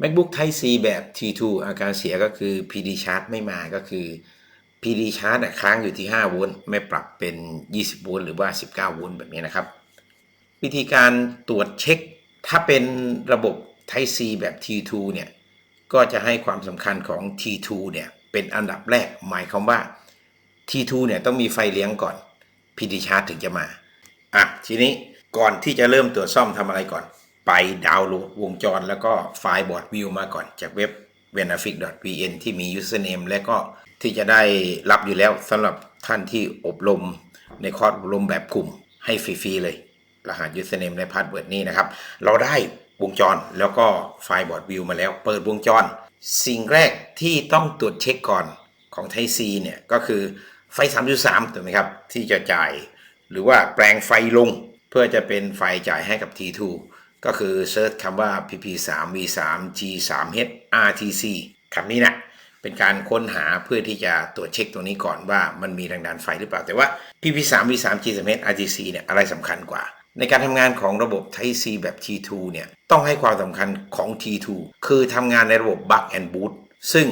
MacBook Type C แบบ T2 อาการเสียก็คือ PD Charge ไม่มาก็คือ PD Charge ค้างอยู่ที่ 5 โวลต์ไม่ปรับเป็น 20 โวลต์หรือว่า 19 โวลต์แบบนี้นะครับ วิธีการตรวจเช็ค ถ้าเป็นระบบ Type C แบบ T2 เนี่ย ก็จะให้ความสำคัญของ T2 เนี่ย เป็นอันดับแรกหมายความว่า T2 เนี่ยต้องมีไฟเลี้ยงก่อน PD Charge ถึงจะมา อะ ทีนี้ก่อนที่จะเริ่มตรวจซ่อมทำอะไรก่อน ไปดาวน์โหลดวงจร แล้วก็ไฟล์บอร์ดวิวมาก่อนจากเว็บ v e n a f i c vn ที่มี username และก็ที่จะได้รับอยู่แล้วสำหรับท่านที่อบรมในคอร์สอบรมแบบกลุ่มให้ฟรีๆเลย รหัส username และ password นี้นะครับ เราได้วงจรแล้วก็ไฟล์บอร์ดวิวมาแล้ว เปิดวงจร สิ่งแรกที่ต้องตรวจเช็คก่อนของไทซีเนี่ยก็คือไฟ 3.3 ถูกไหมครับ ที่จะจ่าย หรือว่าแปลงไฟลง เพื่อจะเป็นไฟจ่ายให้กับ T2 ก็คือเซิร์ชคำว่า pp3 v3 g3h rtc คำนี้นะเป็นการค้นหาเพื่อที่จะตรวจเช็คตรงนี้ก่อนว่ามันมีแรงดันไฟหรือเปล่า แต่ว่า pp3 v3 g3h rtc เนี่ยอะไรสำคัญกว่า ในการทำงานของระบบ Type C แบบ T2 เนี่ยต้องให้ความสำคัญของ T2 คือทำงานในระบบ Buck and Boot ซึ่ง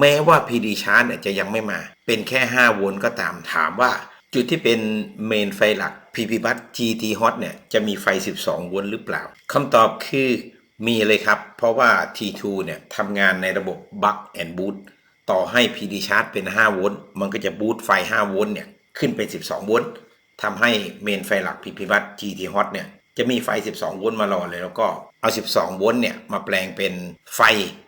แม้ว่า PD Charge เนี่ยจะยังไม่มา เป็นแค่ 5 โวลต์ก็ตามถามว่า จุดที่เป็นเมนไฟหลัก PP Bus GT Hot เนี่ยจะมีไฟ 12 โวลต์หรือเปล่าคำตอบคือมีเลยครับ เพราะว่า T2 เนี่ยทำงานในระบบ Buck and Boot ต่อให้ PD Charge เป็น 5 โวลต์มันก็จะบูตไฟ 5 โวลต์เนี่ยขึ้นเป็น 12 โวลต์ทำให้เมนไฟหลัก PP Bus GT Hot เนี่ยจะมีไฟ 12 โวลต์มารอเลยแล้วก็เอา 12 โวลต์เนี่ยมาแปลงเป็นไฟ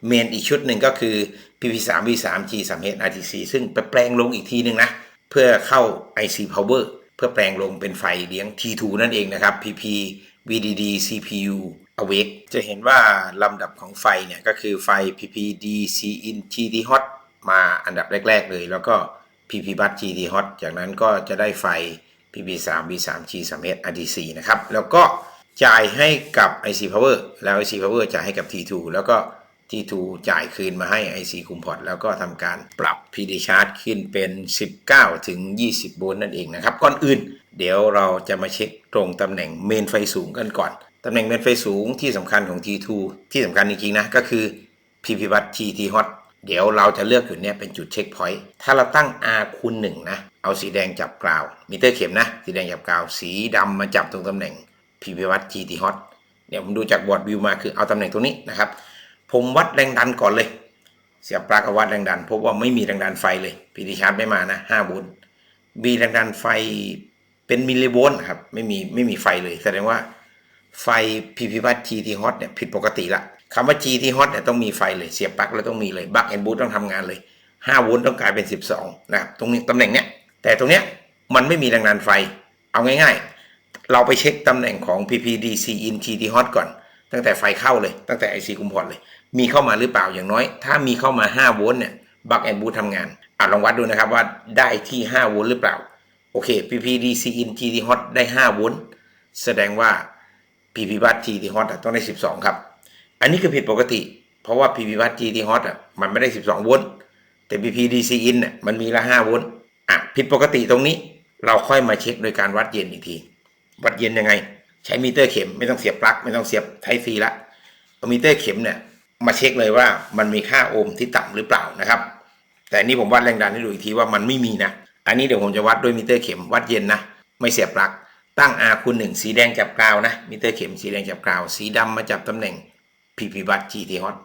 เมนอีกชุดหนึ่งก็คือ PP3 V3 G3H RTC ซึ่งไปแปลงลงอีกทีหนึ่งนะ เพื่อเข้า IC Power เพื่อแปลงลงเป็นไฟเลี้ยง T2 นั่นเองนะครับ PP VDD CPU Awake จะเห็นว่าลำดับของไฟเนี่ยก็คือไฟ PP DC in GT Hot มาอันดับแรก ๆ เลย แล้วก็ PP Bus GT Hot จากนั้นก็จะได้ไฟ PP3 V3 G3H RTC นะครับ แล้วก็จ่ายให้กับ IC Power แล้ว IC Power จ่ายให้กับ T2 แล้วก็ T2 จ่ายคืนมาให้ IC คุมพอร์ตแล้วก็ทำการปรับ PD Charge ขึ้นเป็น 19 ถึง 20 โวลต์นั่นเองนะครับ ก่อนอื่น เดี๋ยวเราจะมาเช็คตรงตำแหน่งเมนไฟสูงกันก่อน ตำแหน่งเมนไฟสูงที่สำคัญของ T2 ที่สำคัญจริงๆนะก็คือ PP Bus GT Hot เดี๋ยวเราจะเลือกจุดนี้เป็นจุดเช็คพอยต์ ถ้าเราตั้ง R คูณ1นะ เอาสีแดงจับกราว มิเตอร์เข็มนะ สีแดงจับกราว สีดำมาจับตรงตำแหน่ง PP Bus GT Hot เดี๋ยวผมดูจากบอร์ดวิวมาคือเอาตำแหน่งตรงนี้นะครับ ผมวัดแรงดันก่อนเลย เสียบปลั๊กวัดแรงดันพบว่าไม่มีแรงดันไฟเลยพีดีชาร์จไม่มานะ5โวลต์มีแรงดันไฟเป็นมิลลิโวลต์ครับไม่มีไม่มีไฟเลยแสดงว่าไฟ PP วัด GT hot เนี่ยผิดปกติละคำว่า GT hot เนี่ยต้องมีไฟเลยเสียบปลั๊กแล้วต้องมีเลยบัคแอนบูตต้องทำงานเลย5โวลต์ต้องกลายเป็น 12 นะครับตรงนี้ตำแหน่งเนี้ยแต่ตรงเนี้ยมันไม่มีแรงดันไฟ เอาง่ายๆ เราไปเช็คตำแหน่งของ PPDC in GT hot ก่อน ตั้งแต่ไฟเข้าเลย ตั้งแต่ IC คุมพอร์ตเลย มีเข้ามาหรือเปล่าอย่างน้อย ถ้ามีเข้ามา 5 โวลต์เนี่ยบัคแอนบูททำงานอะลองวัดดูนะครับว่าได้ที่ 5 โวลต์หรือเปล่า โอเค PPDC in GT hot ได้ 5 โวลต์แสดงว่า PP bus GT hot อะต้องได้ 12 ครับ อันนี้คือผิดปกติ เพราะว่า PP bus GT hot อะมันไม่ได้ 12 โวลต์แต่ PPDC in เนี่ยมันมีละ 5 โวลต์อะผิดปกติตรงนี้เราค่อยมาเช็คโดยการวัดเย็นอีกที วัดเย็นยังไง ใช้มิเตอร์เข็มไม่ต้องเสียบปลั๊กไม่ต้องเสียบไทฟีละเอามิเตอร์เข็มเนี่ยมาเช็คเลยว่ามันมีค่าโอห์มที่ต่ำหรือเปล่านะครับ แต่นี่ผมวัดแรงดันให้ดูอีกทีว่ามันไม่มีนะ อันนี้เดี๋ยวผมจะวัดด้วยมิเตอร์เข็มวัดเย็นนะ ไม่เสียบปลั๊กตั้ง R คูณ1สีแดงจับกราวนะมิเตอร์เข็มสีแดงจับกราว สีดำมาจับตำแหน่ง PP บัต GT hot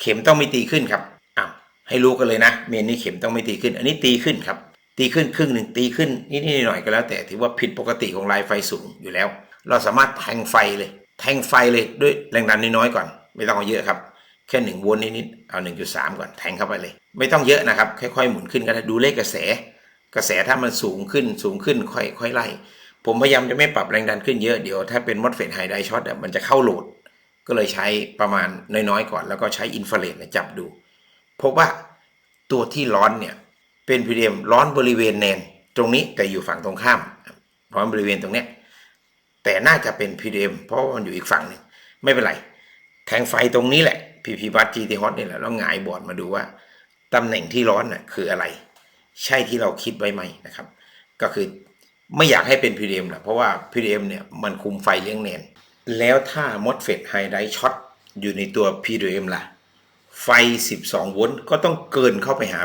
เข็มต้องไม่ตีขึ้นครับอ้าวให้รู้กันเลยนะ เมนนี้เข็มต้องไม่ตีขึ้น อันนี้ตีขึ้นครับตีขึ้นครึ่งหนึ่งตีขึ้นนิดๆหน่อยๆก็แล้วแต่ถือว่าผิดปกติของลายไฟสูงอยู่แล้ว เราสามารถแทงไฟเลย แทงไฟเลยด้วยแรงดันน้อยๆก่อน ไม่ต้องเอาเยอะครับ แค่หนึ่งวลต์นิดๆเอา 1.3 ก่อนแทงเข้าไปเลย ไม่ต้องเยอะนะครับ ค่อยๆหมุนขึ้นก็ได้ดูเลขกระแส กระแสถ้ามันสูงขึ้นสูงขึ้นค่อยค่อยไล่ผมพยายามจะไม่ปรับแรงดันขึ้นเยอะเดี๋ยวถ้าเป็นมอสเฟตไฮไดช็อตมันจะเข้าโหลด ก็เลยใช้ประมาณน้อยๆก่อน แล้วก็ใช้อินฟราเรดจับดู พบว่าตัวที่ร้อนเนี่ยเป็นพีเดียมร้อนบริเวณแนน ตรงนี้แต่อยู่ฝั่งตรงข้าม ร้อนบริเวณตรงเนี้ย แต่น่าจะเป็นพีเดียมเพราะมันอยู่อีกฝั่งหนึงไม่เป็นไร แทงไฟตรงนี้แหละ PP บัต GT hot นี่แหละแล้วหงายบอร์ดมาดูว่าตำแหน่งที่ร้อนน่ะคืออะไร ใช่ที่เราคิดไว้ไหมนะครับ ก็คือไม่อยากให้เป็น PDM แหละเพราะว่า PDM เนี่ยมันคุมไฟเลี้ยงแนนแล้วถ้า MOSFET High Drive Shot อยู่ในตัว PDM ล่ะ ไฟ 12 โวลต์ก็ต้องเกินเข้าไปหา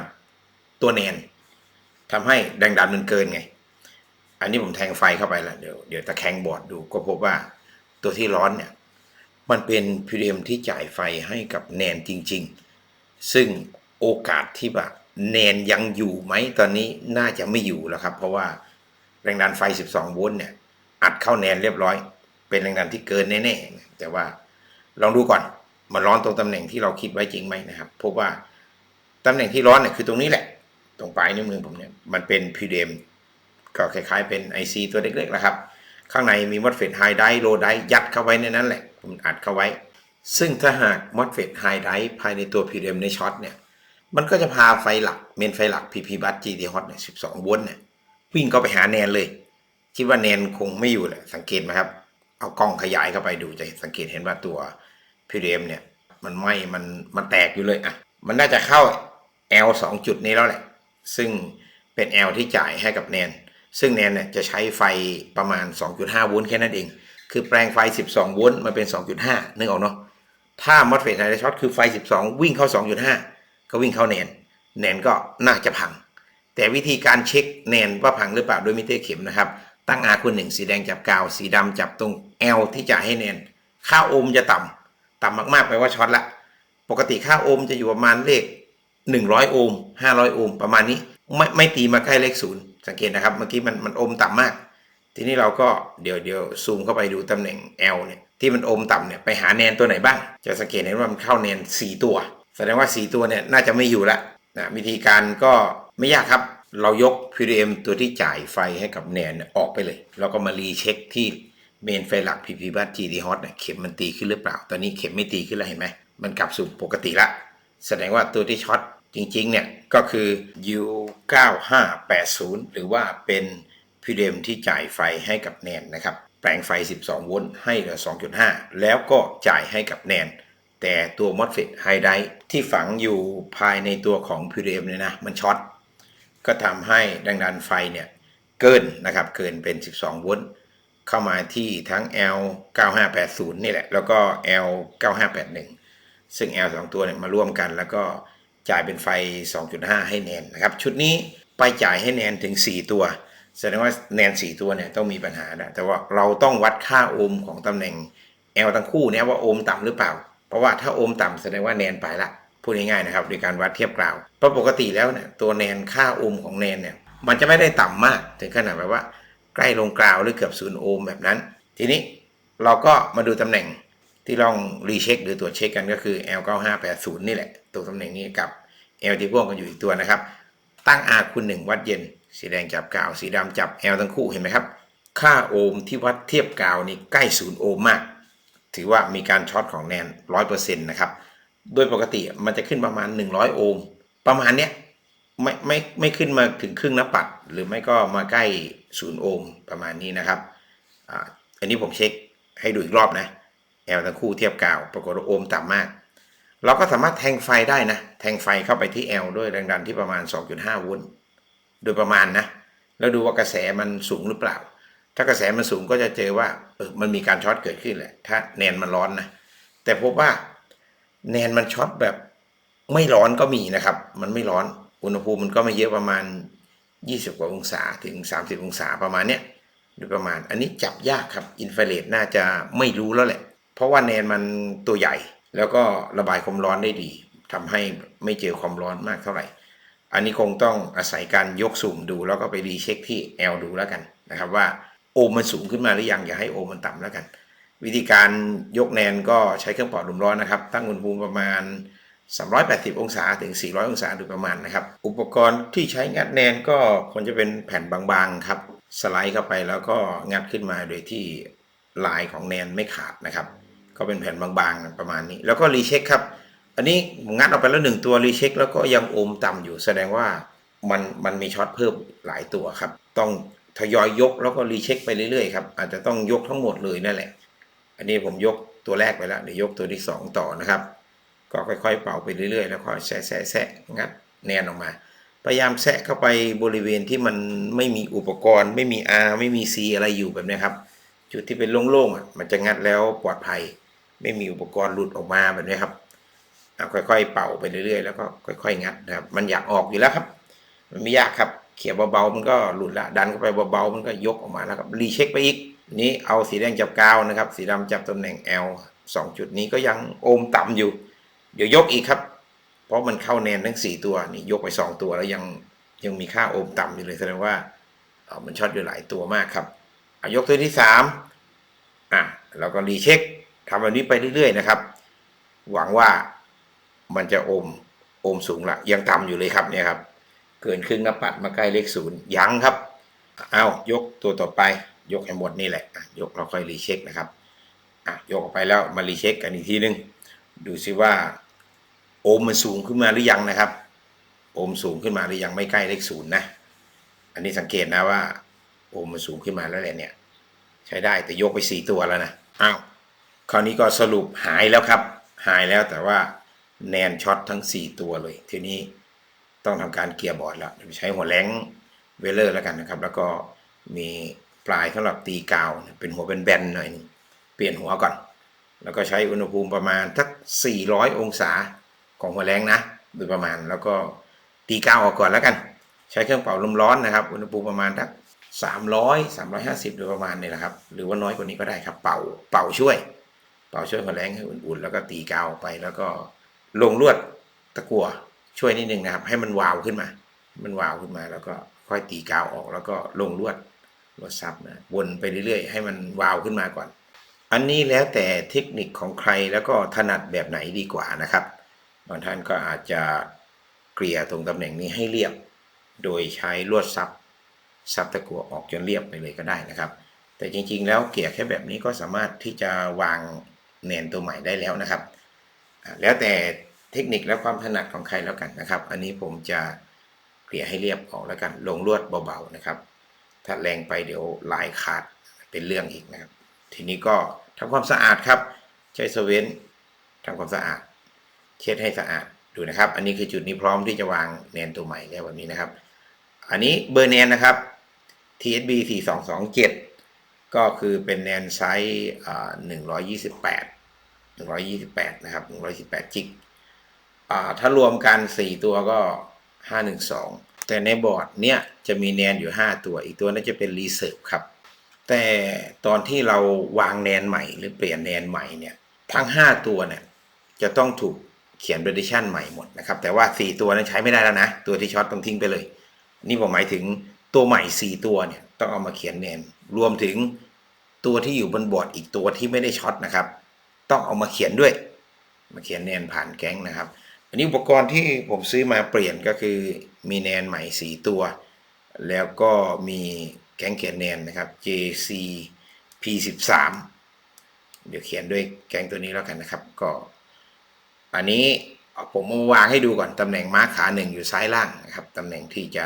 ตัวแนนทำให้แรงดันมันเกินไง อันนี้ผมแทงไฟเข้าไปแล้วเดี๋ยวเดี๋ยวตะแคงบอร์ดดูก็พบว่าตัวที่ร้อนเนี่ย มันเป็นพีเรียมที่จ่ายไฟให้กับแนนจริง ๆ ซึ่งโอกาสที่แบบแนนยังอยู่ไหมตอนนี้น่าจะไม่อยู่แล้วครับ เพราะว่าแรงดันไฟ 12 โวลต์เนี่ย อัดเข้าแนนเรียบร้อย เป็นแรงดันที่เกินแน่ๆแต่ว่าลองดูก่อนมันร้อนตรงตำแหน่งที่เราคิดไว้จริงไหมนะครับพบว่าตำแหน่งที่ร้อนเนี่ยคือตรงนี้แหละ ตรงปลายนิ้วมือผมเนี่ยมันเป็นพีเรียม ก็คล้ายๆเป็น IC ตัวเล็กๆนะครับ ข้างในมีมอสเฟตไฮไดโลไดยัดเข้าไว้ในนั้นแหละผมอัดเข้าไว้ ซึ่งถ้าหากมอสเฟตไฮไดภายในตัวพีเรียมในช็อตเนี่ย มันก็จะพาไฟหลักเมนไฟหลัก PP บัต GT hot เนี่ย12โวลต์เนี่ยวิ่งเข้าไปหาแนนเลย คิดว่าแนนคงไม่อยู่แหละสังเกตไหมครับ เอากล้องขยายเข้าไปดูจะสังเกตเห็นว่าตัว PDM เนี่ยมันไหมมันมันแตกอยู่เลยอะมันน่าจะเข้า L 2จุดนี้แล้วแหละ ซึ่งเป็น L ที่จ่ายให้กับแนน ซึ่งแนนเนี่ยจะใช้ไฟประมาณ 2.5 โวลต์แค่นั้นเอง คือแปลงไฟ 12 โวลต์มาเป็น 2.5 นึกออกเนาะ ถ้ามอสเฟตไฮช็อตคือไฟ 12 วิ่งเข้า 2.5 ก็วิ่งเข้าแนน แนนก็น่าจะพัง แต่วิธีการเช็คแนนว่าพังหรือเปล่าโดยมิเตอร์เข็มนะครับ ตั้งอาคุณหนึ่งสีแดงจับกาว สีดำจับตรง L ที่จ่ายให้แนน ค่าโอห์มจะต่ำต่ำมากๆแปลว่าช็อตละ ปกติค่าโอห์มจะอยู่ประมาณเลข 100 โอห์ม500 โอห์มประมาณนี้ ไม่ไม่ตีมาใกล้เลขศูนย์ สังเกตนะครับเมื่อกี้มันมันโอมต่ำมาก ทีนี้เราก็เดี๋ยวเดี๋ยวซูมเข้าไปดูตำแหน่ง L เนี่ยที่มันโอมต่ำเนี่ยไปหาแนนตัวไหนบ้าง จะสังเกตเห็นว่ามันเข้าแนน 4 ตัว แสดงว่า 4 ตัวเนี่ยน่าจะไม่อยู่ละนะวิธีการก็ไม่ยากครับ เรายก PDM ตัวที่จ่ายไฟให้กับแนนออกไปเลย แล้วก็มารีเช็คที่เมนไฟหลัก PP บัต GT hot เนี่ยเข็มมันตีขึ้นหรือเปล่า ตอนนี้เข็มไม่ตีขึ้นแล้วเห็นไหมมันกลับสู่ปกติละ แสดงว่าตัวที่ช็อต จริงๆเนี่ยก็คือ U9580 หรือว่าเป็น PDM ที่จ่ายไฟให้กับแนนนะครับ แปลงไฟ 12 โวลต์ให้เหลือ 2.5 แล้วก็จ่ายให้กับแนน แต่ตัว MOSFET High d i ที่ฝังอยู่ภายในตัวของ PDM เนี่ยนะ มันช็อต ก็ทำให้แรงดันไฟเนี่ยเกินนะครับเกินเป็น 12 โวลต์เข้ามาที่ทั้ง L 9580 นี่แหละ แล้วก็ L 9581 ซึ่ง L 2 ตัวเนี่ยมาร่วมกันแล้วก็ จ่ายเป็นไฟ 2.5 ให้แนนนะครับ ชุดนี้ไปจ่ายให้แนนถึง 4 ตัว แสดงว่าแนน 4 ตัวเนี่ยต้องมีปัญหานะแต่ว่าเราต้องวัดค่าโอห์มของตำแหน่ง L ทั้งคู่เนี่ยว่าโอห์มต่ำหรือเปล่า เพราะว่าถ้าโอห์มต่ำแสดงว่าแนนไปละพูดง่ายๆนะครับโดยการวัดเทียบกราวเพราะปกติแล้วเนี่ยตัวแนนค่าโอห์มของแนนเนี่ยมันจะไม่ได้ต่ำมากถึงขนาดแบบว่า ใกล้ลงกราวหรือเกือบศูนย์โอห์มแบบนั้น ทีนี้เราก็มาดูตำแหน่ง ที่ลองรีเช็คหรือตรวจเช็คกันก็คือ L9580 นี่แหละ ตัวตำแหน่งนี้กับ L ที่พ่วงกันอยู่อีกตัวนะครับ ตั้ง R คูณ1วัดเย็น สีแดงจับกาว สีดำจับ L ทั้งคู่เห็นไหมครับ ค่าโอห์มที่วัดเทียบกาวนี่ใกล้ศูนย์โอห์มมาก ถือว่ามีการช็อตของแนน100%นะครับ โดยปกติมันจะขึ้นประมาณ 100 โอห์ม ประมาณเนี้ยไม่ไม่ไม่ขึ้นมาถึงครึ่งน้าปัด หรือไม่ก็มาใกล้ศูนย์โอห์มประมาณนี้นะครับออันนี้ผมเช็คให้ดูอีกรอบนะ L ทั้งคู่เทียบกาวปรากฏว่าโอห์มต่ำมาก เราก็สามารถแทงไฟได้นะ แทงไฟเข้าไปที่ L ด้วยแรงดันที่ประมาณ 2.5 โวลต์โดยประมาณนะ แล้วดูว่ากระแสมันสูงหรือเปล่า ถ้ากระแสมันสูงก็จะเจอว่าเออมันมีการช็อตเกิดขึ้นแหละ ถ้าแนนมันร้อนนะ แต่พบว่าแนนมันช็อตแบบไม่ร้อนก็มีนะครับ มันไม่ร้อน อุณหภูมิมันก็ไม่เยอะประมาณ 20 กว่าองศาถึง 30 องศาประมาณเนี้ยโดยประมาณ อันนี้จับยากครับ อินฟราเรดน่าจะไม่รู้แล้วแหละ เพราะว่าแนนมันตัวใหญ่ แล้วก็ระบายความร้อนได้ดีทำให้ไม่เจอความร้อนมากเท่าไหร่ อันนี้คงต้องอาศัยการยกสุ่มดูแล้วก็ไปรีเช็คที่ L ดูแล้วกันนะครับว่าโอมมันสูงขึ้นมาหรือยังอย่าให้โอมมันต่ำแล้วกัน วิธีการยกแนนก็ใช้เครื่องป่าลมร้อนนะครับ ตั้งอุณหภูมิประมาณ 380 องศาถึง 400 องศาโดยประมาณนะครับ อุปกรณ์ที่ใช้งัดแนนก็ควรจะเป็นแผ่นบางๆครับ สไลด์เข้าไปแล้วก็งัดขึ้นมาโดยที่ลายของแนนไม่ขาดนะครับ ก็เป็นแผ่นบางๆประมาณนี้ แล้วก็รีเช็คครับ อันนี้งัดออกไปแล้วหนึ่งตัวรีเช็คแล้วก็ยังโอมต่ำอยู่แสดงว่ามันมันมีช็อตเพิ่มหลายตัวครับ ต้องทยอยยกแล้วก็รีเช็คไปเรื่อยๆครับอาจจะต้องยกทั้งหมดเลยนั่นแหละ อันนี้ผมยกตัวแรกไปแล้วเดี๋ยวยกตัวที่สองต่อนะครับ ก็ค่อยๆเป่าไปเรื่อยๆ แล้วค่อยแซะแซะแซะงัดแนนออกมา พยายามแซะเข้าไปบริเวณที่มันไม่มีอุปกรณ์ ไม่มี R ไม่มี C อะไรอยู่แบบนี้ครับ จุดที่เป็นโล่งๆอะมันจะงัดแล้วปลอดภัย ไม่มีอุปกรณ์หลุดออกมาแบบนี้ครับอะค่อยๆเป่าไปเรื่อยๆแล้วก็ค่อยๆงัดนะครับ มันอยากออกอยู่แล้วครับ มันไม่ยากครับ เขี่ยเบาๆมันก็หลุดละดันเข้าไปเบาๆมันก็ยกออกมาแล้วครับรีเช็คไปอีกนี้เอาสีแดงจับกาวนะครับ สีดำจับตำแหน่ง L สองจุดนี้ก็ยังโอมต่ำอยู่ เดี๋ยวยกอีกครับ เพราะมันเข้าแนนทั้งสี่ตัวนี่ยกไปสองตัวแล้วยังยังมีค่าโอมต่ำอยู่เลยแสดงว่าเออมันช็อตอยู่หลายตัวมากครับอะยกตัวที่สามอะเราก็รีเช็ค ทำแบบนี้ไปเรื่อยๆนะครับ หวังว่ามันจะโอมโอมสูงละยังต่ำอยู่เลยครับเนี่ยครับ เกินครึ่งหน้าปัดมาใกล้เลขศูนย์ยังครับเอายกตัวต่อไป ยกให้หมดนี่แหละอะยกเราค่อยรีเช็คนะครับอะยกออกไปแล้วมารีเช็คกันอีกทีนึง ดูซิว่า โอมมันสูงขึ้นมาหรือยังนะครับ โอมสูงขึ้นมาหรือยังไม่ใกล้เลขศูนย์นะ อันนี้สังเกตนะว่า โอมมันสูงขึ้นมาแล้วแหละเนี่ย ใช้ได้แต่ยกไปสี่ตัวแล้วนะอ้าว คราวนี้ก็สรุปหายแล้วครับ หายแล้วแต่ว่าแนนช็อตทั้ง 4 ตัวเลย ทีนี้ต้องทำการเกียร์บอร์ดแล้วใช้หัวแรงเวเลอร์แล้วกันนะครับ แล้วก็มีปลายสำหรับตีกาว เป็นหัวเป็นแบนหน่อยนึงเปลี่ยนหัวก่อน แล้วก็ใช้อุณหภูมิประมาณทัก 400 องศาของหัวแรงนะโดยประมาณแล้วก็ตีกาวออกก่อนแล้วกัน ใช้เครื่องเป่าลมร้อนนะครับ อุณหภูมิประมาณทัก300 350 โดยประมาณนี่แหละครับ หรือว่าน้อยกว่านี้ก็ได้ครับ เป่าเป่าช่วย เป่าช่วยหัวแรงให้อุ่นๆ แล้วก็ตีกาวไปแล้วก็ลงลวดตะกั่วช่วยนิดนึงนะครับ ให้มันวาวขึ้นมา มันวาวขึ้นมา แล้วก็ค่อยตีกาวออก แล้วก็ลงลวดลวดซับนะวนไปเรื่อยๆ ให้มันวาวขึ้นมาก่อน อันนี้แล้วแต่เทคนิคของใครแล้วก็ถนัดแบบไหนดีกว่านะครับบางท่านก็อาจจะเกลี่ยตรงตำแหน่งนี้ให้เรียบ โดยใช้ลวดซับซับตะกั่วออกจนเรียบไปเลยก็ได้นะครับ แต่จริงๆ แล้วเกลี่ยแค่แบบนี้ก็สามารถที่จะวาง แนนตัวใหม่ได้แล้วนะครับ แล้วแต่เทคนิคและความถนัดของใครแล้วกันนะครับ อันนี้ผมจะเกลี่ยให้เรียบออกแล้วกัน ลงลวดเบาๆนะครับ ถ้าแรงไปเดี๋ยวลายขาดเป็นเรื่องอีกนะครับ ทีนี้ก็ทำความสะอาดครับ ใช้สเวนทำความสะอาด เช็ดให้สะอาดดูนะครับ อันนี้คือจุดนี้พร้อมที่จะวางแนนตัวใหม่แล้วแบบนี้นะครับ อันนี้เบอร์แนนนะครับ TSB 4227ก็คือเป็นแนนไซส์128 128 นะครับ 128จิกอ่าถ้ารวมกัน 4 ตัวก็ 512 แต่ในบอร์ดเนี้ยจะมีแนนอยู่ 5 ตัว อีกตัวน่าจะเป็นรีเซิร์ฟครับ แต่ตอนที่เราวางแนนใหม่ หรือเปลี่ยนแนนใหม่เนี่ย ทั้ง 5 ตัวเนี่ยจะต้องถูกเขียน prediction ใหม่หมดนะครับ แต่ว่า 4 ตัวนั้นใช้ไม่ได้แล้วนะ ตัวที่ช็อตต้องทิ้งไปเลย นี่ผมหมายถึงตัวใหม่ 4 ตัวเนี่ยต้องเอามาเขียนแนน รวมถึงตัวที่อยู่บนบอร์ดอีกตัวที่ไม่ได้ช็อตนะครับ ต้องเอามาเขียนด้วย มาเขียนแนนผ่านแก๊งนะครับ อันนี้อุปกรณ์ที่ผมซื้อมาเปลี่ยนก็คือมีแนนใหม่4ตัว แล้วก็มีแก๊งเขียนแนนนะครับ JC P13 เดี๋ยวเขียนด้วยแก๊งตัวนี้แล้วกันนะครับ ก็ อันนี้ผมมาวางให้ดูก่อนตำแหน่งม้าขาหนึ่งอยู่ซ้ายล่างนะครับตำแหน่งที่จะ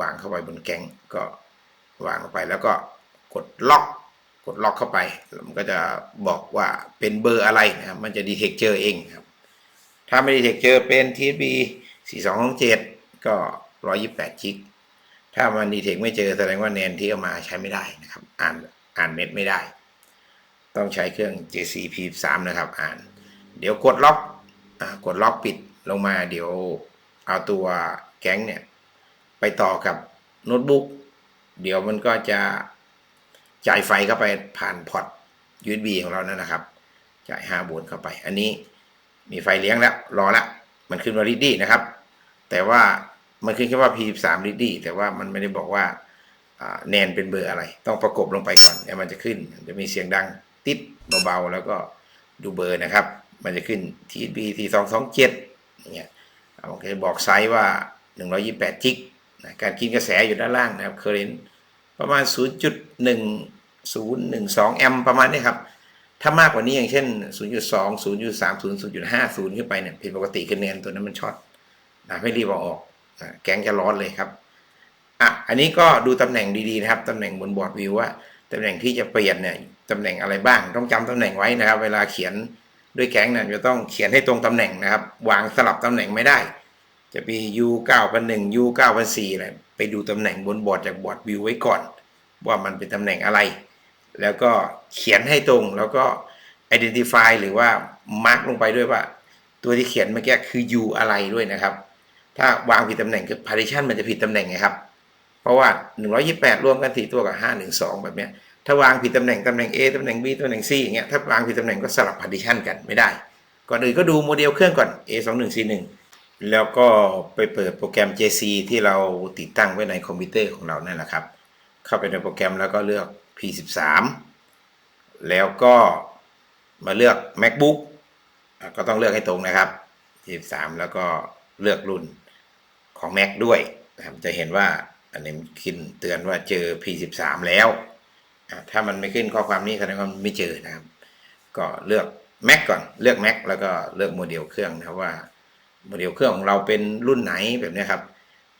วางเข้าไปบนแก๊งก็วางเข้าไปแล้วก็กดล็อก กดล็อกเข้าไปมันก็จะบอกว่าเป็นเบอร์อะไรนะครับมันจะดีเทคเจอเองครับ ถ้าไม่ดีเทคเจอเป็น TSB 4227 ก็ 128จิกถ้ามันดีเทคไม่เจอแสดงว่าแนนที่เอามาใช้ไม่ได้นะครับ อ่านอ่านเม็ดไม่ได้ ต้องใช้เครื่อง JCP3 นะครับ อ่าน เดี๋ยวกดล็อกอกดล็อกปิดลงมาเดี๋ยวเอาตัวแก๊งเนี่ย ไปต่อกับโน้ตบุ๊กเดี๋ยวมันก็จะ จ่ายไฟเข้าไปผ่านพอร์ต USB ของเรานั่นนะครับ จ่าย5โวลต์เข้าไป อันนี้มีไฟเลี้ยงแล้ว รอละ มันขึ้นว่าริดดี้นะครับ แต่ว่ามันขึ้นแค่ว่า P3 ริดดี้แต่ว่ามันไม่ได้บอกว่าแนนเป็นเบอร์อะไร ต้องประกบลงไปก่อนแล้วมันจะขึ้นจะมีเสียงดังติดเบาๆ แล้วก็ดูเบอร์นะครับ มันจะขึ้น TB 4227อย่างเงี้ยมันก็จะบอกไซส์ว่า 128 จิกนะการกินกระแสอยู่ด้านล่างนะครับเคอร์เรน ประมาณ 0.1012 แอมป์ประมาณนี้ครับ ถ้ามากกว่านี้อย่างเช่น 0.2 0.30 0.50 ขึ้นไปเนี่ยผิดปกติคือเนนตัวนั้นมันช็อตนะไม่รีบเอาออก แกงจะร้อนเลยครับอะอันนี้ก็ดูตำแหน่งดีๆนะครับตำแหน่งบนบอร์ดวิวว่าตำแหน่งที่จะเปลี่ยนเนี่ยตำแหน่งอะไรบ้าง ต้องจำตำแหน่งไว้นะครับ เวลาเขียนด้วยแก๊งเนี่ยจะต้องเขียนให้ตรงตำแหน่งนะครับ วางสลับตำแหน่งไม่ได้ จะมี U 9พัน1 U 9พัน4อะไรไปดูตำแหน่งบนบอร์ดจากบอร์ดวิวไว้ก่อน ว่ามันเป็นตำแหน่งอะไร แล้วก็เขียนให้ตรงแล้วก็ identify หรือว่า mark ลงไปด้วยว่า ตัวที่เขียนเมื่อกี้คือ U อะไรด้วยนะครับ ถ้าวางผิดตำแหน่งคือ partition มันจะผิดตำแหน่งไงครับ เพราะว่า 128 รวมกันสี่ตัวกับ 512 แบบเนี้ยถ้าวางผิดตำแหน่งตำแหน่ง A ตำแหน่ง B ตำแหน่ง C อย่างเงี้ยถ้าวางผิดตำแหน่งก็สลับ partition กันไม่ได้ ก่อนอื่นก็ดูโมเดลเครื่องก่อน A 2 1 4 1 แล้วก็ไปเปิดโปรแกรม JC ที่เราติดตั้งไว้ในคอมพิวเตอร์ของเรานั่นแหละครับ เข้าไปในโปรแกรมแล้วก็เลือก P13 แล้วก็มาเลือก MacBook ก็ต้องเลือกให้ตรงนะครับ P13 แล้วก็เลือกรุ่นของ Mac ด้วยนะครับจะเห็นว่าอันนี้ขึ้นเตือนว่าเจอ P13 แล้ว ถ้ามันไม่ขึ้นข้อความนี้แสดงว่าไม่เจอนะครับ ก็เลือก Mac ก่อนเลือก Mac แล้วก็เลือกโมเดลเครื่องนะว่า โมเดลเครื่องของเราเป็นรุ่นไหนแบบนี้ครับ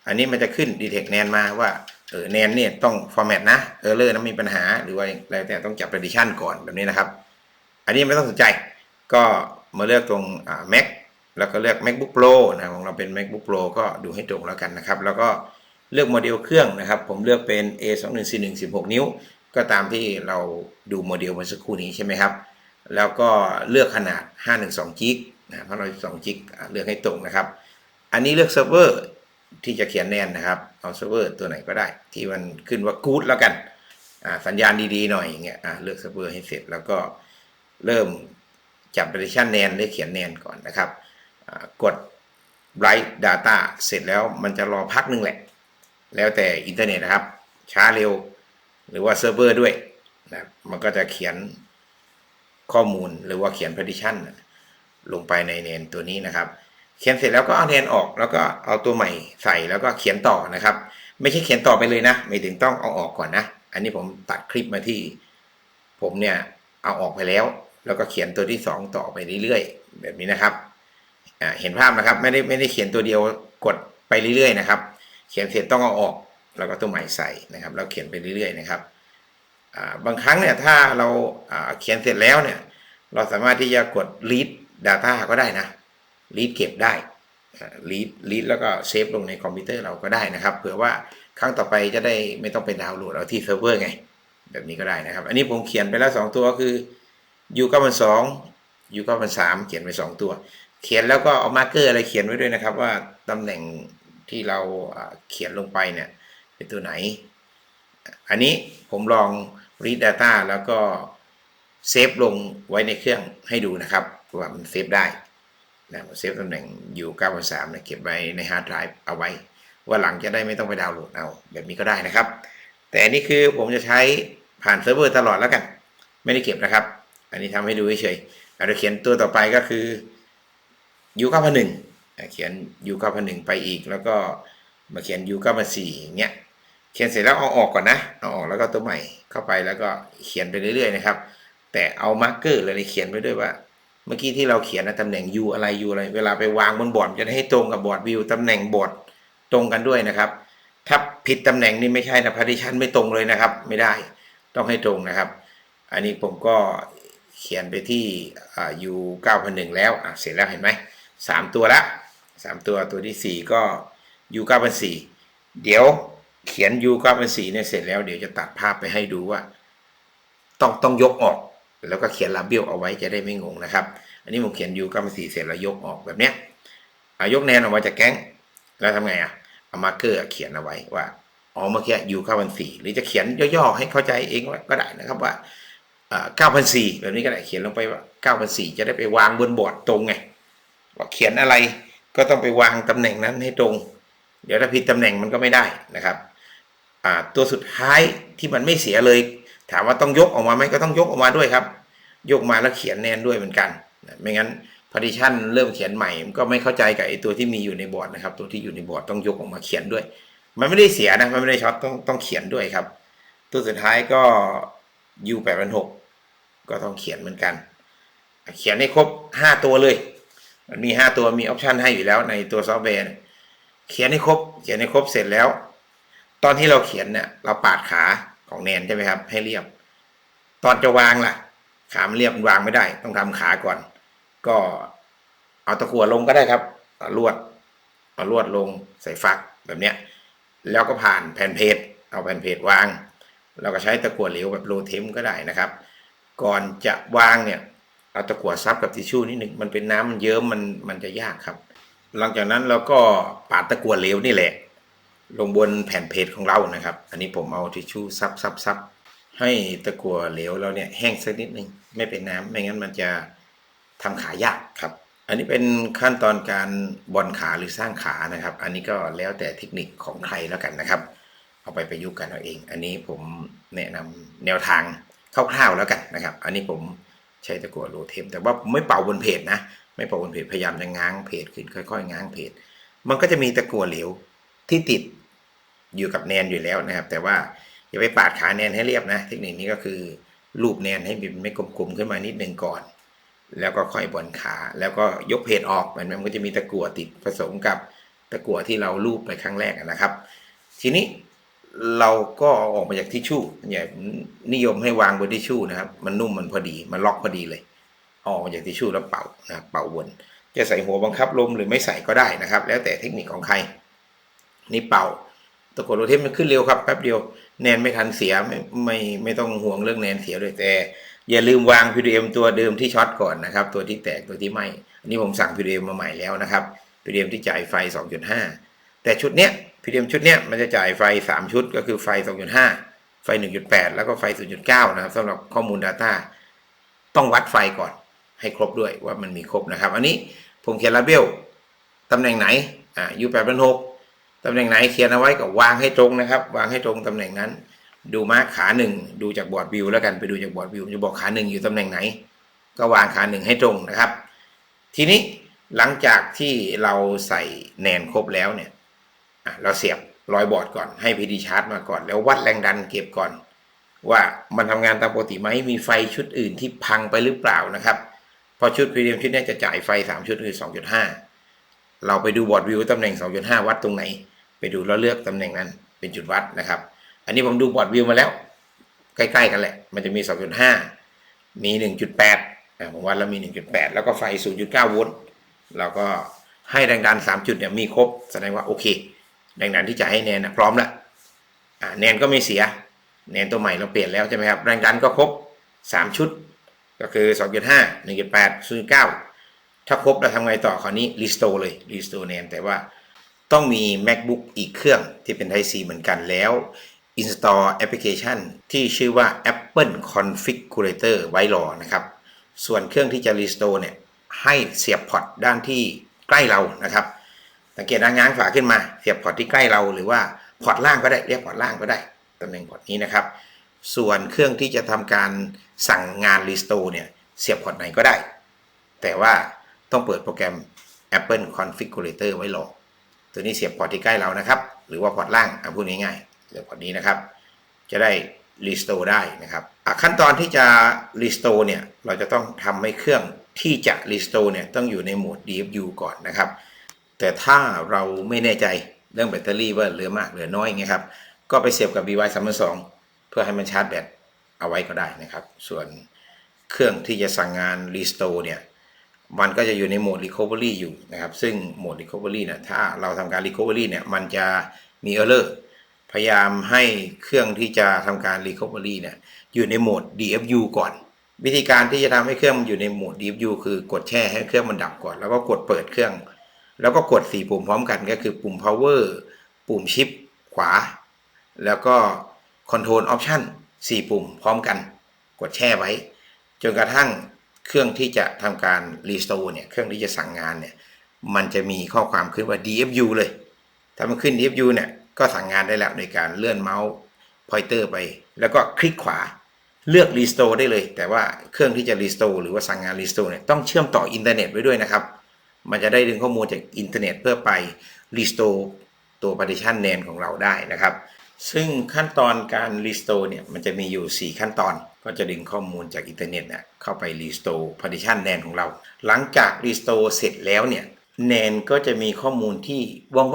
อันนี้มันจะขึ้น detect NAND มาว่าเออ NAND เนี่ยต้อง format นะ error นั้นมีปัญหาหรือว่าอะไรแต่ต้องจับ partition ก่อนแบบนี้นะครับ อันนี้ไม่ต้องสนใจก็มาเลือกตรงอ่า Mac แล้วก็เลือก MacBook Pro นะของเราเป็น MacBook Pro ก็ดูให้ตรงแล้วกันนะครับ แล้วก็เลือกโมเดลเครื่องนะครับ ผมเลือกเป็น A 2 1 4 1 16 นิ้ว ก็ตามที่เราดูโมเดลเมื่อสักครู่นี้ใช่ไหมครับ แล้วก็เลือกขนาด 512จิก นะ512จิกอ่าเลือกให้ตรงนะครับ อันนี้เลือกเซิร์ฟเวอร์ที่จะเขียนแนนนะครับ เอาเซิร์ฟเวอร์ตัวไหนก็ได้ ที่มันขึ้นว่ากู๊ดแล้วกันสัญญาณดีๆหน่อยอย่างเงี้ยเลือกเซิร์ฟเวอร์ให้เสร็จแล้วก็เริ่มจับ partition แนนหรือเขียนแนนก่อนนะครับ กด write data เสร็จแล้วมันจะรอพักหนึงแหละ แล้วแต่อินเทอร์เน็ตนะครับ ช้าเร็ว หรือว่าเซิร์ฟเวอร์ด้วยนะครับมันก็จะเขียนข้อมูลหรือว่าเขียน partition ลงไปในเนนตัวนี้นะครับ เขียนเสร็จแล้วก็เอาแนนออกแล้วก็เอาตัวใหม่ใส่แล้วก็เขียนต่อนะครับ ไม่ใช่เขียนต่อไปเลยนะ ไม่ถึงต้องเอาออกก่อนนะ อันนี้ผมตัดคลิปมาที่ ผมเนี่ยเอาออกไปแล้ว แล้วก็เขียนตัวที่สองต่อไปเรื่อยๆแบบนี้นะครับเห็นภาพนะครับไม่ได้ไม่ได้เขียนตัวเดียวกดไปเรื่อยๆนะครับ เขียนเสร็จต้องเอาออกแล้วก็ตัวใหม่ใส่นะครับ แล้วเขียนไปเรื่อยๆนะครับบางครั้งเนี่ยถ้าเราอ่าเขียนเสร็จแล้วเนี่ย เราสามารถที่จะกด read data ก็ได้นะ read เก็บได้ read read แล้วก็เซฟลงในคอมพิวเตอร์เราก็ได้นะครับเผื่อว่าครั้งต่อไปจะได้ไม่ต้องไปดาวน์โหลดเอาที่เซิร์ฟเวอร์ไง แบบนี้ก็ได้นะครับ อันนี้ผมเขียนไปแล้ว 2 ตัวคือ u 9 2 u 9 3เขียนไป 2 ตัว เขียนแล้วก็เอามาร์กเกอร์อะไรเขียนไว้ด้วยนะครับ ว่าตำแหน่งที่เราอ่าเขียนลงไปเนี่ยเป็นตัวไหน อันนี้ผมลอง read data แล้วก็เซฟลงไว้ในเครื่องให้ดูนะครับ ว่ามันเซฟได้นะเซฟตำแหน่ง u 9 3เนี่ยเก็บไว้ในฮาร์ดไดรฟ์เอาไว้ ว่าหลังจะได้ไม่ต้องไปดาวน์โหลดเอาแบบนี้ก็ได้นะครับ แต่อันนี้คือผมจะใช้ผ่านเซิร์ฟเวอร์ตลอดแล้วกัน ไม่ได้เก็บนะครับ อันนี้ทำให้ดูเฉยๆเราจะเขียนตัวต่อไปก็คือ u 9 1เขียน u 9 1ไปอีก แล้วก็มาเขียน u 9 4อย่างเงี้ยเขียนเสร็จแล้วเอาออกก่อนนะเอาออกแล้วก็ตัวใหม่เข้าไปแล้วก็เขียนไปเรื่อยๆนะครับ แต่เอามาร์กเกอร์เลยเขียนไปด้วยว่า เมื่อกี้ที่เราเขียนนะตำแหน่ง U อะไร U อะไร เวลาไปวางบนบอร์ดจะให้ตรงกับบอร์ดวิวตำแหน่งบอร์ดตรงกันด้วยนะครับ ถ้าผิดตำแหน่งนี่ไม่ใช่นะ partition ไม่ตรงเลยนะครับ ไม่ได้ต้องให้ตรงนะครับ อันนี้ผมก็เขียนไปที่อ่า U 9,001 แล้วเสร็จแล้วเห็นไหมสามตัวละสามตัวตัวที่สี่ก็ U 9,004เดี๋ยวเขียน U 9,004เนี่ยเสร็จแล้วเดี๋ยวจะตัดภาพไปให้ดูว่า ต้องต้องยกออก แล้วก็เขียนลาเบลเอาไว้จะได้ไม่งงนะครับ อันนี้ผมเขียน U 9,004เสร็จแล้วยกออกแบบเนี้ยอะยกแนนออกมาจากแก๊งแล้วทำไงอะเอามาร์เกอร์เขียนเอาไว้ว่าอ๋อเมื่อกี้ U 9,004หรือจะเขียนย่อๆให้เข้าใจเองว่าก็ได้นะครับว่าอ่า9,004แบบนี้ก็ได้เขียนลงไปว่า9,004จะได้ไปวางบนบอร์ดตรงไงว่าเขียนอะไรก็ต้องไปวางตำแหน่งนั้นให้ตรง เดี๋ยวถ้าผิดตำแหน่งมันก็ไม่ได้นะครับตัวสุดท้ายที่มันไม่เสียเลย ถามว่าต้องยกออกมาไหมก็ต้องยกออกมาด้วยครับ ยกมาแล้วเขียนแนนด้วยเหมือนกัน ไม่งั้น partition เริ่มเขียนใหม่ก็ไม่เข้าใจกับไอ้ตัวที่มีอยู่ในบอร์ดนะครับ ตัวที่อยู่ในบอร์ดต้องยกออกมาเขียนด้วย มันไม่ได้เสียนะมันไม่ได้ช็อตต้องต้องเขียนด้วยครับ ตัวสุดท้ายก็ u 8 6 0ก็ต้องเขียนเหมือนกัน เขียนให้ครบห้าตัวเลย มันมีห้าตัวมีออปชันให้อยู่แล้วในตัวซอฟต์แวร์เขียนให้ครบ เขียนให้ครบเสร็จแล้ว ตอนที่เราเขียนเนี่ยเราปาดขา ของแนนใช่ไหมครับ ให้เรียบ ตอนจะวางล่ะ ขามันเรียบวางไม่ได้ ต้องทำขาก่อน ก็เอาตะกั่วลงก็ได้ครับเอาลวดเอาลวดลงใส่ฟักแบบเนี้ย แล้วก็ผ่านแผ่นเพจเอาแผ่นเพจวาง เราก็ใช้ตะกั่วเหลวแบบโลเทมก็ได้นะครับ ก่อนจะวางเนี่ยเอาตะกั่วซับกับทิชชู่นิดหนึ่งมันเป็นน้ำมันเยิ้มมันมันจะยากครับ หลังจากนั้นเราก็ปาดตะกั่วเหลวนี่แหละ ลงบนแผ่นเพจของเรานะครับ อันนี้ผมเอาทิชชู่ซับซับซับให้ตะกั่วเหลวเราเนี่ยแห้งสักนิดหนึ่งไม่เป็นน้ำไม่งั้นมันจะทำขายากครับ อันนี้เป็นขั้นตอนการบอลขาหรือสร้างขานะครับ อันนี้ก็แล้วแต่เทคนิคของใครแล้วกันนะครับ เอาไปประยุกต์กันเอาเอง อันนี้ผมแนะนำแนวทางคร่าวๆแล้วกันนะครับ อันนี้ผมใช้ตะกั่วโลเทม แต่ว่าผมไม่เป่าบนเพจนะ ไม่เป่าบนเพจพยายามจะง้างเพจขึ้นค่อย ๆ ง้างเพจมันก็จะมีตะกั่วเหลว ที่ติดอยู่กับแนนอยู่แล้วนะครับ แต่ว่าอย่าไปปาดขาแนนให้เรียบนะ เทคนิคนี้ก็คือลูบแนนให้มันไม่กลมๆขึ้นมานิดนึงก่อน แล้วก็ค่อยบอนขา แล้วก็ยกเพจออกมันมันก็จะมีตะกั่วติดผสมกับตะกั่วที่เราลูบไปครั้งแรกนะครับ ทีนี้เราก็เอาออกมาจากทิชชู่อย่นิยมให้วางบนทิชชู่นะครับ มันนุ่มมันพอดีมันล็อกพอดีเลยเอาออกมาจากทิชชู่แล้วเป่านะเป่าวน จะใส่หัวบังคับลมหรือไม่ใส่ก็ได้นะครับ แล้วแต่เทคนิคของใคร นี่เป่าตะกดโรเทมมันขึ้นเร็วครับแป๊บเดียวแนนไม่ทันเสียไม่ไม่ไม่ต้องห่วงเรื่องแนนเสียด้วยแต่ อย่าลืมวาง PDM ตัวเดิมที่ช็อตก่อนนะครับ ตัวที่แตกตัวที่ไหมอันนี้ผมสั่ง PDM มาใหม่แล้วนะครับ PDM ที่จ่ายไฟ 2.5 แต่ชุดเนี้ย PDM ชุดเนี้ยมันจะจ่ายไฟ 3 ชุดก็คือไฟ 2.5 ไฟ 1.8 แล้วก็ไฟ 0.9 นะครับสำหรับข้อมูล Data ต้องวัดไฟก่อนให้ครบด้วยว่ามันมีครบนะครับ อันนี้ผมเขียนลาเบลตำแหน่งไหนอ่า U8 เป็น6 ตำแหน่งไหนเขียนเอาไว้ก็วางให้ตรงนะครับ วางให้ตรงตำแหน่งนั้น ดูมาร์คขาหนึ่งดูจากบอร์ดวิวแล้วกันไปดูจากบอร์ดวิวจะบอกขาหนึ่งอยู่ตำแหน่งไหน ก็วางขาหนึ่งให้ตรงนะครับ ทีนี้หลังจากที่เราใส่แนนครบแล้วเนี่ยเราเสียบรอยบอร์ดก่อนให้พีดีชาร์จมาก่อน แล้ววัดแรงดันเก็บก่อน ว่ามันทำงานตามปกติไหมมีไฟชุดอื่นที่พังไปหรือเปล่านะครับพอชุดพีดีชุดนี้จะจ่ายไฟ 3 ชุดคือ 2.5 เราไปดูบอร์ดวิวตำแหน่ง 2.5 วัดตรงไหน ไปดูแล้วเลือกตำแหน่งนั้นเป็นจุดวัดนะครับ อันนี้ผมดูบอร์ดวิวมาแล้ว ใกล้ๆกันแหละ มันจะมี 2.5 มี 1.8อะผมวัดแล้วมี 1.8 แล้วก็ไฟ 0.9 โวลต์เราก็ให้แรงดัน 3 จุดเนี่ยมีครบ แสดงว่าโอเค แรงดันที่จะให้แนนนะพร้อมแล้วแนนก็ไม่เสีย แนนตัวใหม่เราเปลี่ยนแล้วใช่ไหมครับ แรงดันก็ครบ 3 ชุด ก็คือ 2.5 1.8 0.9 ถ้าครบเราทำไงต่อคราวนี้รีสโตเลยรีสโตแนนแต่ว่า ต้องมี macbook อีกเครื่องที่เป็น Type C เหมือนกันแล้ว install application ที่ชื่อว่า Apple Configurator ไว้รอนะครับ ส่วนเครื่องที่จะ restore เนี่ย ให้เสียบพอร์ตด้านที่ใกล้เรานะครับ สังเกตด้านง้างฝาขึ้นมา เสียบพอร์ตที่ใกล้เราหรือว่าพอร์ตล่างก็ได้เรียกพอร์ตล่างก็ได้ตำแหน่งพอร์ตนี้นะครับ ส่วนเครื่องที่จะทำการสั่งงาน restore เนี่ย เสียบพอร์ตไหนก็ได้ แต่ว่าต้องเปิดโปรแกรม Apple Configurator ไว้รอ ตัวนี้เสียบพอร์ตที่ใกล้เรานะครับ หรือว่าพอร์ตล่างเอาพูดง่ายๆเสียบพอร์ตนี้นะครับ จะได้ restore ได้นะครับขั้นตอนที่จะ restore เนี่ยเราจะต้องทำให้เครื่องที่จะ restore เนี่ยต้องอยู่ในโหมด DFU ก่อนนะครับ แต่ถ้าเราไม่แน่ใจเรื่องแบตเตอรี่ว่าเหลือมากเหลือน้อยไงครับ ก็ไปเสียบกับ BY 3 2เพื่อให้มันชาร์จแบตเอาไว้ก็ได้นะครับ ส่วนเครื่องที่จะสั่งงาน restore เนี่ย มันก็จะอยู่ในโหมด recovery อยู่นะครับ ซึ่งโหมด recovery เนี่ยถ้าเราทำการ recovery เนี่ยมันจะมี error พยายามให้เครื่องที่จะทำการ recovery เนี่ยอยู่ในโหมด DFU ก่อน วิธีการที่จะทำให้เครื่องมันอยู่ในโหมด DFU คือกดแช่ให้เครื่องมันดับก่อน แล้วก็กดเปิดเครื่อง แล้วก็กด 4 ปุ่มพร้อมกันก็คือปุ่ม power ปุ่มชิปขวา แล้วก็ control option 4 ปุ่มพร้อมกัน กดแช่ไว้ จนกระทั่ง เครื่องที่จะทำการ restore เนี่ยเครื่องที่จะสั่งงานเนี่ยมันจะมีข้อความขึ้นว่า DFU เลย ถ้ามันขึ้น DFU เนี่ยก็สั่งงานได้แล้วในการเลื่อนเมาส์ pointer ไป แล้วก็คลิกขวาเลือก restore ได้เลย แต่ว่าเครื่องที่จะ restore หรือว่าสั่งงาน restore เนี่ยต้องเชื่อมต่ออินเทอร์เน็ตไว้ด้วยนะครับ มันจะได้ดึงข้อมูลจากอินเทอร์เน็ตเพื่อไป restore ตัว partition NAND ของเราได้นะครับ ซึ่งขั้นตอนการ restore เนี่ยมันจะมีอยู่ 4 ขั้นตอน ก็จะดึงข้อมูลจากอินเทอร์เน็ตเนี่ยเข้าไป restore partition NAND ของเรา หลังจาก restore เสร็จแล้วเนี่ย NAND ก็จะมีข้อมูลที่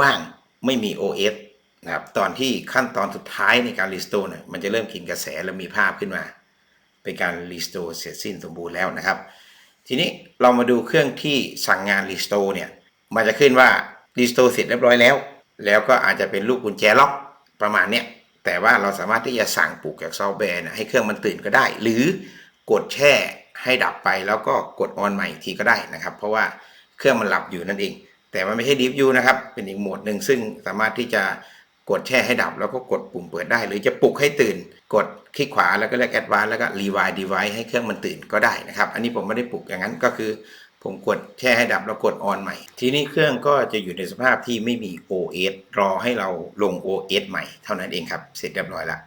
ว่างๆ ไม่มี OS นะครับตอนที่ขั้นตอนสุดท้ายในการ restore เนี่ยมันจะเริ่มกินกระแสแล้วมีภาพขึ้นมา เป็นการ restore เสร็จสิ้นสมบูรณ์แล้วนะครับ ทีนี้เรามาดูเครื่องที่สั่งงาน restore เนี่ยมันจะขึ้นว่า restore เสร็จเรียบร้อยแล้ว แล้วก็อาจจะเป็นลูกกุญแจล็อกประมาณเนี้ย แต่ว่าเราสามารถที่จะสั่งปลุกจากซอฟต์แวร์นะให้เครื่องมันตื่นก็ได้ หรือกดแช่ให้ดับไปแล้วก็กดออนใหม่อีกทีก็ได้นะครับ เพราะว่าเครื่องมันหลับอยู่นั่นเอง แต่มันไม่ใช่ดิฟยูนะครับ เป็นอีกโหมดหนึ่งซึ่งสามารถที่จะกดแช่ให้ดับ แล้วก็กดปุ่มเปิดได้ หรือจะปลุกให้ตื่น กดคลิกขวาแล้วก็เลือกแอดวานแล้วก็รีวายดีไวให้เครื่องมันตื่นก็ได้นะครับ อันนี้ผมไม่ได้ปลุกอย่างนั้นก็คือ ผมกดแช่ให้ดับแล้วกดออนใหม่ ทีนี้เครื่องก็จะอยู่ในสภาพที่ไม่มี OS รอให้เราลง OS ใหม่เท่านั้นเองครับ เสร็จเรียบร้อยแล้ว